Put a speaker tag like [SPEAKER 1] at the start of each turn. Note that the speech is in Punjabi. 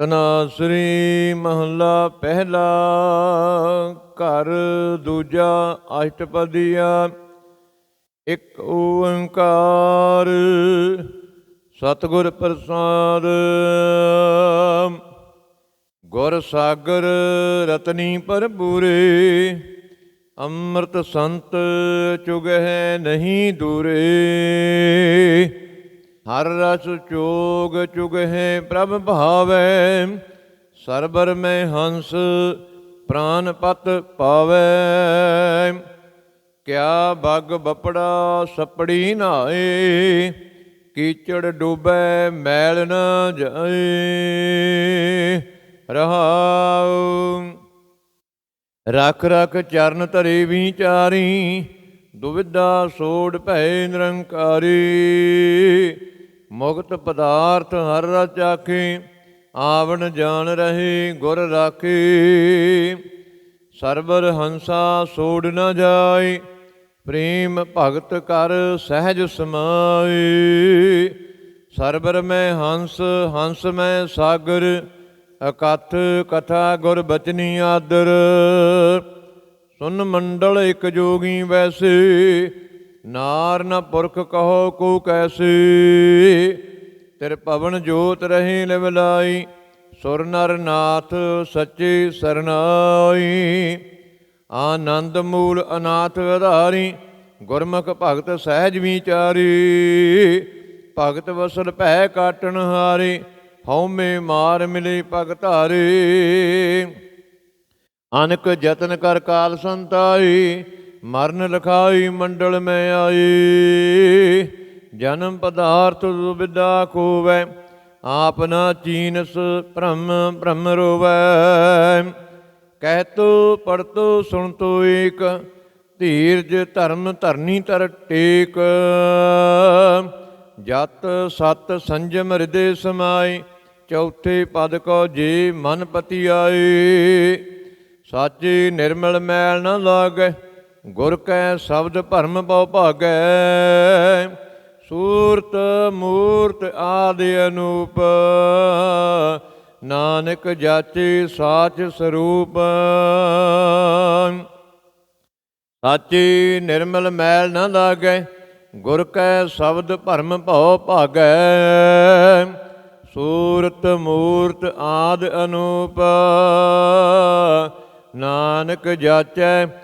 [SPEAKER 1] ਤਨਾਸਰੀ ਮਹੱਲਾ ਪਹਿਲਾ ਘਰ ਦੂਜਾ ਅਸ਼ਟਪਦੀਆ, ਇੱਕ ਓੰਕਾਰ ਸਤਿਗੁਰ ਪ੍ਰਸਾਦ, ਗੁਰ ਸਾਗਰ ਰਤਨੀ ਭਰਪੂਰੇ, ਅੰਮ੍ਰਿਤ ਸੰਤ ਚੁਗਹਿ ਨਹੀਂ ਦੂਰੇ। ਰਸ ਚੋਗ ਚੁਗਹਿ ਪ੍ਰਭ ਭਾਵੈ, ਸਰਬਰ ਮੈਂ ਹੰਸ ਪ੍ਰਾਨ ਪਤ ਪਾਵੈ। ਕਿਆ ਬਗ ਬਪੜਾ ਸਪੜੀ ਨਾਏ, ਕੀਚੜ ਡੁਬੈ ਮੈਲ ਨ ਜਾਏ। ਰਹਾਉ। ਰਖ ਰਖ ਚਰਨ ਧਰੇ ਵਿਚਾਰੀ ਦੁਵਿਧਾ ਸੋੜ ਭੈ ਨਿਰੰਕਾਰੀ। ਮੁਕਤ ਪਦਾਰਥ ਹਰ ਰਚ ਆਖੀ, ਆਵਣ ਜਾਣ ਰਹੀ ਗੁਰ ਰਾਖੀ। ਸਰਬਰ ਹੰਸਾ ਸੋੜ ਨਾ ਜਾਏ ਪ੍ਰੇਮ ਭਗਤ ਕਰ ਸਹਿਜ ਸਮਾਏ ਸਰਬਰ ਮੈਂ ਹੰਸ ਹੰਸ ਮੈਂ ਸਾਗਰ, ਅਕਥ ਕਥਾ ਗੁਰ ਬਚਨੀ ਆਦਰ। ਸੁਨ ਮੰਡਲ ਇਕ ਜੋਗੀ ਵੈਸੇ ਨਾਰ ਨ ਪੁਰਖ ਕਹੋ ਕੋ ਕੈਸੀ, ਤੇਰੇ ਭਵਨ ਜੋਤ ਰਹੇ ਲਿਵਲਾਈ ਸੁਰ ਨਰ ਨਾਥ ਸੱਚੀ ਸਰਨਾਈ। ਆਨੰਦ ਮੂਲ ਅਨਾਥ ਆਧਾਰੀ ਗੁਰਮੁਖ ਭਗਤ ਸਹਿਜ ਵਿਚਾਰੀ। ਭਗਤ ਵਸਲ ਭੈ ਕਾਟਣ ਹਾਰੇ, ਹਉਮੈ ਮਾਰ ਮਿਲੇ ਪਗ ਧਾਰੇ। ਅਨਕ ਯਤਨ ਕਰ ਕਾਲ ਸੰਤਾਈ ਮਰਨ ਲਖਾਈ ਮੰਡਲ ਮੈਂ ਆਈ। ਜਨਮ ਪਦਾਰਥ ਦੁਬਿਦਾ ਕੋਵੈ ਆਪ ਨਾ ਚੀਨਸ ਭ੍ਰਮ ਭ੍ਰਮ ਰੋਵੈ। ਕਹਿਤੋ, ਪੜਤੋ, ਸੁਣਤੋ ਏਕ, ਧੀਰਜ, ਧਰਮ, ਧਰਨੀ ਤਰ ਟੇਕ। ਜਤ, ਸਤ, ਸੰਜਮ ਹਿਰਦੇ ਸਮਾਈ ਚੌਥੇ ਪਦ ਕੋ ਜੇ ਮਨ ਪਤੀ ਆਏ ਸਾਚੇ ਨਿਰਮਲ ਮੈਲ ਨਾ ਲਾਗੈ ਗੁਰ ਕੈ ਸ਼ਬਦ ਭਰਮ ਬਹੁ ਭਾਗੈ, ਸੂਰਤ, ਮੂਰਤ ਆਦਿ ਅਨੂਪ। ਨਾਨਕ ਜਾਚੇ ਸਾਚ ਸਰੂਪ। ਸਾਚੇ ਨਿਰਮਲ ਮੈਲ ਨਾ ਲਾਗੈ, ਗੁਰ ਕੈ ਸ਼ਬਦ ਭਰਮ ਭਉ ਭਾਗੈ। ਸੂਰਤ, ਮੂਰਤ ਆਦ ਅਨੂਪ। ਨਾਨਕ ਜਾਚੈ